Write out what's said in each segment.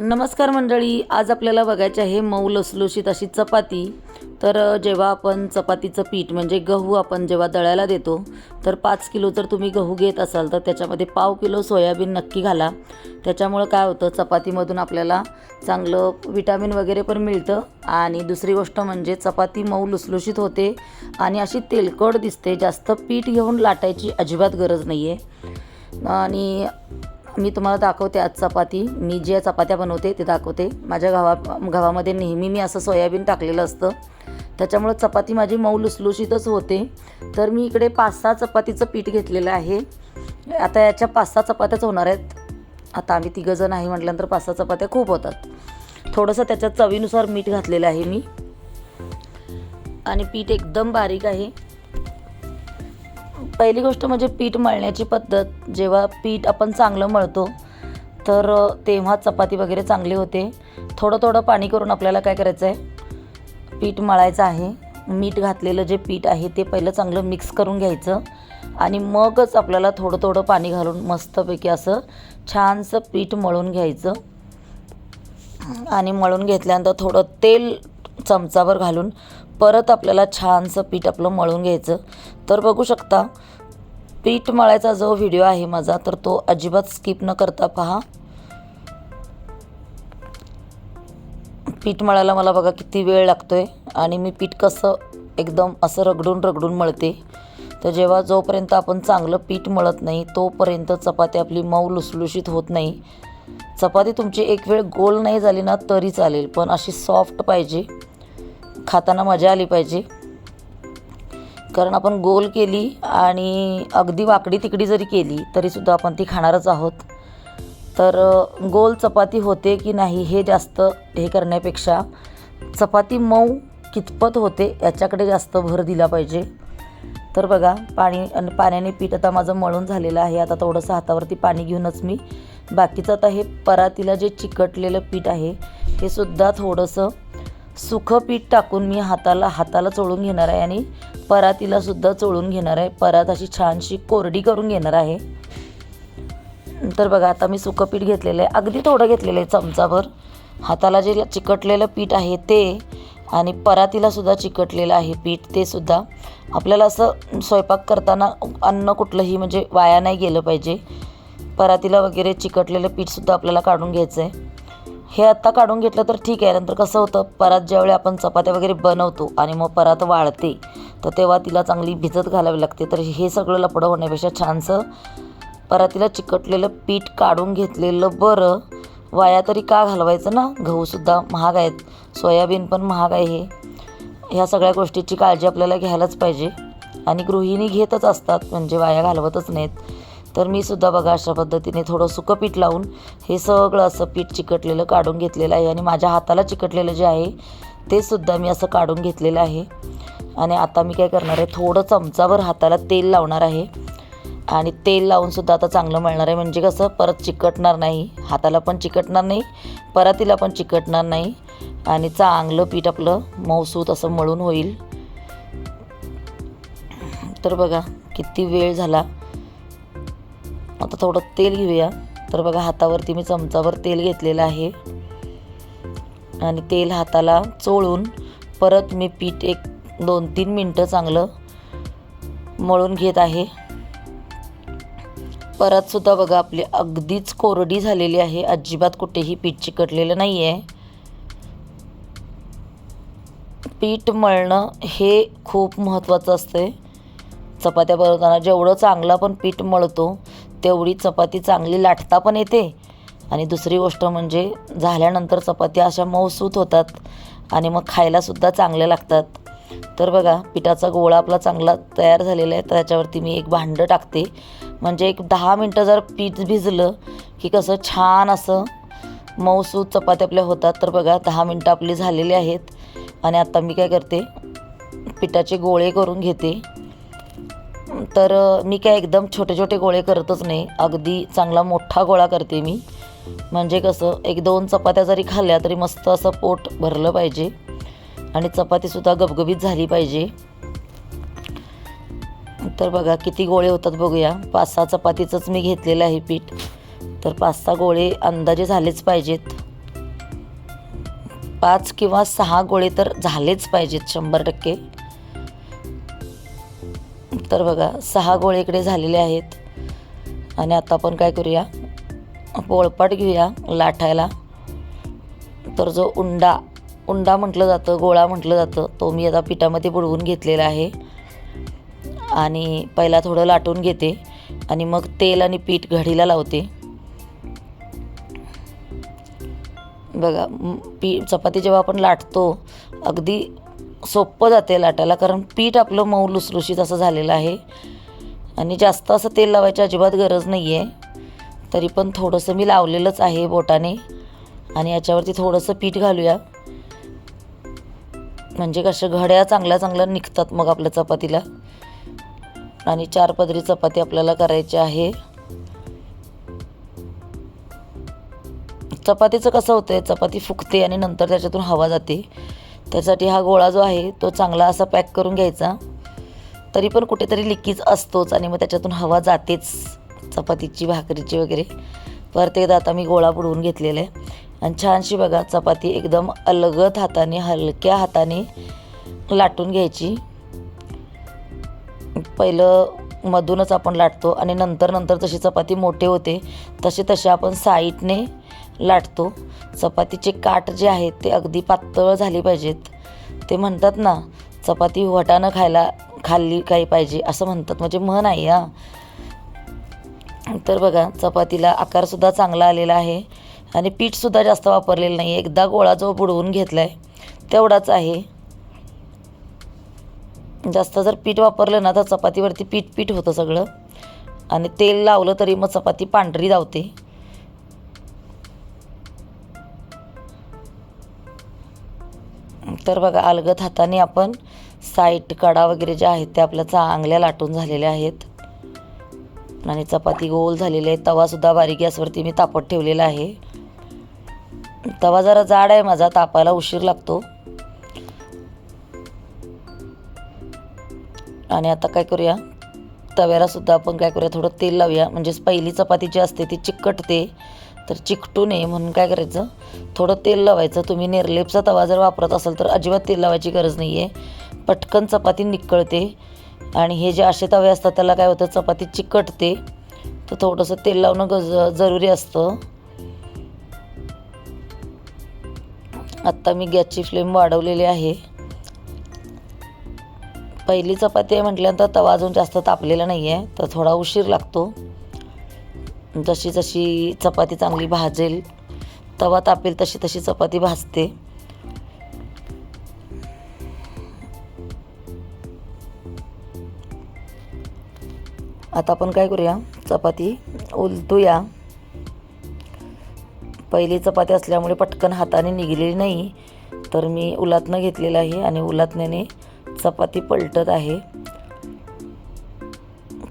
नमस्कार मंडळी आज आपल्याला बघायचे आहे मऊ लसलुशीत अशी चपाती. तर जेव्हा आपण चपातीचं पीठ म्हणजे गहू आपण जेव्हा दळायला देतो तर पाच किलो जर तुम्ही गहू घेत असाल तर त्याच्यामध्ये पाव किलो सोयाबीन नक्की घाला. त्याच्यामुळं काय होतं चपातीमधून आपल्याला चांगलं विटॅमिन वगैरे पण मिळतं. आणि दुसरी गोष्ट म्हणजे चपाती मऊ लुसलुशीत होते आणि अशी तेलकट दिसते. जास्त पीठ घेऊन लाटायची अजिबात गरज नाही आहे आणि मी तुम्हाला दाखवते आज चपाती. मी ज्या चपात्या बनवते ते दाखवते. माझ्या गावा गावामध्ये नेहमी मी असं सोयाबीन टाकलेलं असतं. त्याच्यामुळं चपाती माझी मऊ लुसलुशीतच होते. तर मी इकडे पाच सहा चपातीचं पीठ घेतलेलं आहे. आता याच्या पाच सहा चपात्याच होणार आहेत. आता आम्ही तिघंजण आहे म्हटल्यानंतर पाच सहा चपात्या खूप होतात. थोडंसं त्याच्यात चवीनुसार मीठ घातलेलं आहे मी. आणि पीठ एकदम बारीक आहे. पहिली गोष्ट म्हणजे पीठ मळण्याची पद्धत. जेव्हा पीठ आपण चांगलं मळतो तर तेव्हा चपाती वगैरे चांगली होते. थोडं थोडं पाणी करून आपल्याला काय करायचं आहे पीठ मळायचं आहे. मीठ घातलेलं जे पीठ आहे ते पहिलं चांगलं मिक्स करून घ्यायचं. आणि मगच आपल्याला थोडं थोडं पाणी घालून मस्तपैकी असं छानसं पीठ मळून घ्यायचं. आणि मळून घेतल्यानंतर थोडं तेल चमचावर घालून परत आपल्याला छानसं पीठ आपलं मळून घ्यायचं. तर बघू शकता पीठ मळायचा जो व्हिडिओ आहे माझा तर तो अजिबात स्किप न करता पहा. पीठ मळायला मला बघा किती वेळ लागतो आहे आणि मी पीठ कसं एकदम असं रगडून रगडून मळते. तर जेव्हा जोपर्यंत आपण चांगलं पीठ मळत नाही तोपर्यंत चपाती आपली मऊ लुसलुशीत होत नाही. चपाती तुमची एक वेळ गोल नाही झाली ना तरी चालेल पण अशी सॉफ्ट पाहिजे. खाताना मजा आली पाहिजे. कारण आपण गोल केली आणि अगदी वाकडी तिकडी जरी केली तरीसुद्धा आपण ती खाणारच आहोत. तर गोल चपाती होते की नाही हे जास्त हे करण्यापेक्षा चपाती मऊ कितपत होते याच्याकडे जास्त भर दिला पाहिजे. तर बघा पाणी आणि पाण्याने पीठ आता माझं मळून झालेलं आहे. आता थोडंसं हातावरती पाणी घेऊनच मी बाकीचं आता हे परातीला जे चिकटलेलं पीठ आहे हे सुद्धा थोडंसं सुखं पीठ टाकून मी हाताला हाताला चोळून घेणार आहे आणि परातीला सुद्धा चोळून घेणार आहे. परात अशी छानशी कोरडी करून घेणार आहे. तर बघा आता मी सुकं पीठ घेतलेलं आहे. अगदी थोडं घेतलेलं आहे चमचाभर. हाताला जे चिकटलेलं पीठ आहे ते आणि परातीला सुद्धा चिकटलेलं आहे पीठ ते सुद्धा. आपल्याला असं स्वयंपाक करताना अन्न कुठलंही म्हणजे वाया नाही गेलं पाहिजे. परातीला वगैरे चिकटलेलं पीठसुद्धा आपल्याला काढून घ्यायचं आहे. हे आत्ता काढून घेतलं तर ठीक आहे नंतर कसं होतं? परात ज्यावेळी आपण चपात्या वगैरे बनवतो आणि मग परात वाळते तर तेव्हा तिला चांगली भिजत घालावी लागते. तर हे सगळं लपडं होण्यापेक्षा छानसं परातीला चिकटलेलं पीठ काढून घेतलेलं बरं. वाया तरी का घालवायचं ना? गहूसुद्धा महाग आहेत. सोयाबीन पण महाग आहे हे. ह्या सगळ्या गोष्टीची काळजी आपल्याला घ्यायलाच पाहिजे. आणि गृहिणी घेतच असतात म्हणजे वाया घालवतच नाहीत. तर मी सुद्धा बघा अशा पद्धतीने थोडं सुकं पीठ लावून हे सगळं असं पीठ चिकटलेलं काढून घेतलेलं आहे आणि माझ्या हाताला चिकटलेलं जे आहे ते सुद्धा मी असं काढून घेतलेलं आहे. आणि आता मी काय करणार आहे थोडं चमचाभर हाताला तेल लावणार आहे. आणि तेल लावूनसुद्धा आता चांगलं मिळणार आहे. म्हणजे कसं परत चिकटणार नाही. हाताला पण चिकटणार नाही परातीला पण चिकटणार नाही. आणि चांगलं पीठ आपलं मऊसूत असं मळून होईल. तर बघा किती वेळ झाला. थोडं तेल घेऊया. तर बघा हातावरती मी चमचावर तेल घेतलेलं आहे. आणि तेल हाताला चोळून परत मी पीठ एक दोन तीन मिनटं चांगलं मळून घेत आहे. परतसुद्धा बघा आपली अगदीच कोरडी झालेली आहे. अजिबात कुठेही पीठ चिकटलेलं नाही आहे पीठ मळणं हे खूप महत्त्वाचं असते चपात्या बनवताना जेवढं चांगलं आपण पीठ मळतो तेवढी चपाती चांगली लाटता पण येते. आणि दुसरी गोष्ट म्हणजे झाल्यानंतर चपात्या अशा मऊसूत होतात आणि मग खायलासुद्धा चांगल्या लागतात. तर बघा पिठाचा गोळा आपला चांगला तयार झालेला आहे. त्याच्यावरती मी एक भांडं टाकते. म्हणजे एक दहा मिनटं जर पीठ भिजलं की कसं छान असं मऊसूत चपात्या आपल्या होतात. तर बघा दहा मिनटं आपली झालेली आहेत. आणि आता मी काय करते पिठाचे गोळे करून घेते. तर मी काय एकदम छोटे छोटे गोळे करतच नाही. अगदी चांगला मोठा गोळा करते मी. म्हणजे कसं एक दोन चपात्या जरी खाल्ल्या तरी मस्त असं पोट भरलं पाहिजे. आणि चपातीसुद्धा गबगबीत झाली पाहिजे. तर बघा किती गोळे होतात बघूया. पाच सहा चपातीचंच मी घेतलेलं आहे पीठ. तर पाच सहा गोळे अंदाजे झालेच पाहिजेत. पाच किंवा सहा गोळे तर झालेच पाहिजेत शंभर टक्के. तर बघा सहा गोळे इकडे झालेले आहेत. आणि आता आपण काय करूया? पोळपाट घेऊया लाटायला. तर जो उंडा उंडा म्हटलं जातं गोळा म्हटलं जातं तो मी आता पिठामध्ये बुडवून घेतलेला आहे. आणि पहिला थोडं लाटून घेते. आणि मग तेल आणि पीठ घडीला लावते. बघा पी चपाती जेव्हा आपण लाटतो अगदी सोपं जाते लाटायला कारण पीठ आपलं मऊ लुसलुशीत असं झालेलं आहे. आणि जास्त असं तेल लावायची अजिबात गरज नाही आहे तरी पण थोडंसं मी लावलेलंच आहे बोटाने. आणि याच्यावरती थोडंसं पीठ घालूया. म्हणजे कशा घड्या चांगल्या चांगल्या निघतात मग आपल्या चपातीला. आणि चार पदरी चपाती आपल्याला करायची आहे. चपातीचं कसं होतं चपाती फुगते आणि नंतर त्याच्यातून हवा जाते. त्यासाठी हा गोळा जो आहे तो चांगला असा पॅक करून घ्यायचा. तरी पण कुठेतरी लिकीज असतोच आणि मग त्याच्यातून हवा जातेच चपातीची भाकरीची वगैरे. परत एकदा आता मी गोळा बुडवून घेतलेला आहे. आणि छानशी बघा चपाती एकदम अलगत हाताने हलक्या हाताने लाटून घ्यायची. पहिलं मधूनच आपण लाटतो आणि नंतर नंतर जशी चपाती मोठे होते तसे तसे आपण साईडने लाटतो. चपातीचे काठ जे आहेत ते अगदी पातळ झाले पाहिजेत. ते म्हणतात ना चपाती वटानं खायला खाल्ली काही पाहिजे असं म्हणतात. म्हणजे म्हण आहे हा. तर बघा चपातीला आकारसुद्धा चांगला आलेला आहे आणि पीठसुद्धा जास्त वापरलेलं नाही एकदा गोळा जो बुडवून घेतला आहे तेवढाच आहे. जास्त जर पीठ वापरलं ना तर चपातीवरती पीठ पीठ होतं सगळं. आणि तेल लावलं तरी मग चपाती पांढरी धावते तर बघा अलगत हाताने आपण साईट कडा वगैरे ज्या आहेत त्या आपल्या चांगल्या लाटून झालेल्या आहेत. आणि चपाती गोल झालेली आहे. तवासुद्धा बारीक गॅसवरती मी तापत ठेवलेला आहे. तवा जरा जाड आहे माझा तापायला उशीर लागतो. आणि आता काय करूया? तव्याला सुद्धा आपण काय करूया? थोडं तेल लावूया. म्हणजेच पहिली चपाती जी असते ती चिकटते तर चिकटू नये म्हणून काय करायचं? थोडं तेल लावायचं. तुम्ही निर्लेपचा तवा जर वापरत असाल तर अजिबात तेल लावायची गरज नाही आहे पटकन चपाती निकळते. आणि हे जे असे तवे असतात त्याला काय होतं? चपाती चिकटते. तर थोडंसं तेल लावणं गज जरुरी असतं. आत्ता मी गॅसची फ्लेम वाढवलेली आहे. पहिली चपाती आहे म्हटल्यानंतर तवा अजून जास्त तापलेला नाही आहे तर थोडा उशीर लागतो. जशी जशी चपाती चांगली भाजेल तवा तापेल तशी तशी चपाती भाजते. आता आपण काय करूया? चपाती उलटूया. पहिली चपाती असल्यामुळे पटकन हाताने निघलेली नाही तर मी उलातनं घेतलेलं आहे आणि उलातण्याने चपाती पलटत आहे.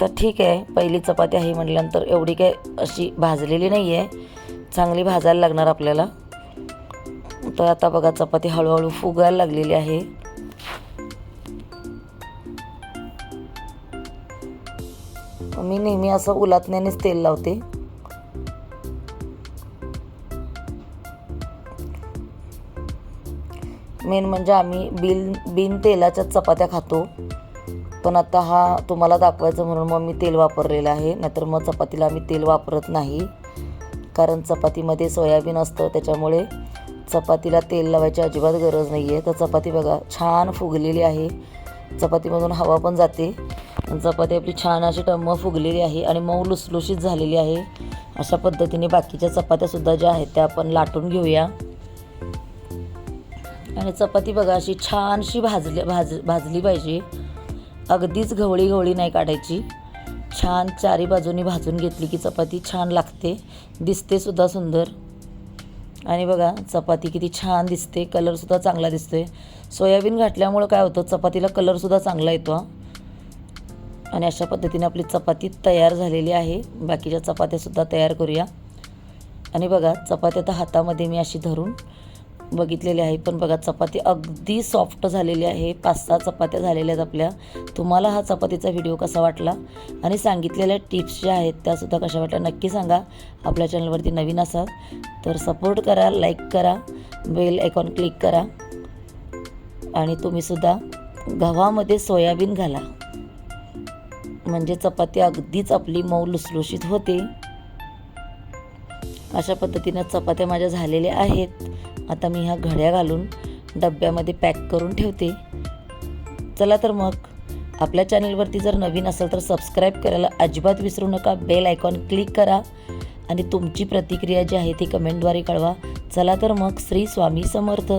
तर ठीक आहे पहिली चपाती आहे म्हटल्यानंतर एवढी काय अशी भाजलेली नाही आहे चांगली भाजायला लागणार आपल्याला. तर आता बघा चपाती हळूहळू फुगायला लागलेली आहे. मी नेहमी असं उलातण्यानेच तेल लावते. मेन म्हणजे आम्ही बिल बिन तेलाच्या चपात्या खातो. पण आता हा तुम्हाला दाखवायचं म्हणून मग मी तेल वापरलेलं आहे. नाहीतर मग चपातीला आम्ही तेल वापरत नाही. कारण चपातीमध्ये सोयाबीन असतं त्याच्यामुळे चपातीला तेल लावायची अजिबात गरज नाही आहे तर चपाती बघा छान फुगलेली आहे. चपातीमधून हवा पण जाते. चपाती आपली छान अशी टम्म फुगलेली आहे आणि मऊ लुसलुशीत झालेली आहे. अशा पद्धतीने बाकीच्या चपात्यासुद्धा ज्या आहेत त्या आपण लाटून घेऊया. आणि चपाती बघा अशी छानशी भाजली भाज भाजली पाहिजे. अगदीच गवळी गवळी नाही काढायची. छान चारी बाजूनी भाजून घेतली की चपाती छान लागते. दिसतेसुद्धा सुंदर. आणि बघा चपाती किती छान दिसते कलरसुद्धा चांगला दिसतो आहे सोयाबीन घातल्यामुळं काय होतं चपातीला कलरसुद्धा चांगला येतो आणि अशा पद्धतीने आपली चपाती तयार झालेली आहे. बाकीच्या चपात्यासुद्धा तयार करूया. आणि बघा चपात्या तर हातामध्ये मी अशी धरून बघितलेले आहे पण बघा चपाती अगदी सॉफ्ट झालेली आहे. पाच सहा चपात्या झालेल्या आहेत आपल्या. तुम्हाला हा चपातीचा व्हिडिओ कसा वाटला? आणि सांगितलेल्या टिप्स ज्या आहेत त्यासुद्धा कशा वाटल्या? नक्की सांगा. आपल्या चॅनलवरती नवीन असाल तर सपोर्ट करा लाईक करा बेल आयकॉन क्लिक करा. आणि तुम्हीसुद्धा गव्हामध्ये सोयाबीन घाला. म्हणजे चपाती अगदीच आपली मऊ लुसलुशीत होते. अशा पद्धतीनं चपात्या माझ्या झालेल्या आहेत. आता मी ह्या घड्या घालून डब्यामध्ये पॅक करून ठेवते. चला तर मग आपल्या चॅनलवरती जर नवीन असेल तर सबस्क्राईब करायला अजिबात विसरू नका. बेल आयकॉन क्लिक करा आणि तुमची प्रतिक्रिया जी आहे ती कमेंटद्वारे कळवा. चला तर मग श्री स्वामी समर्थ.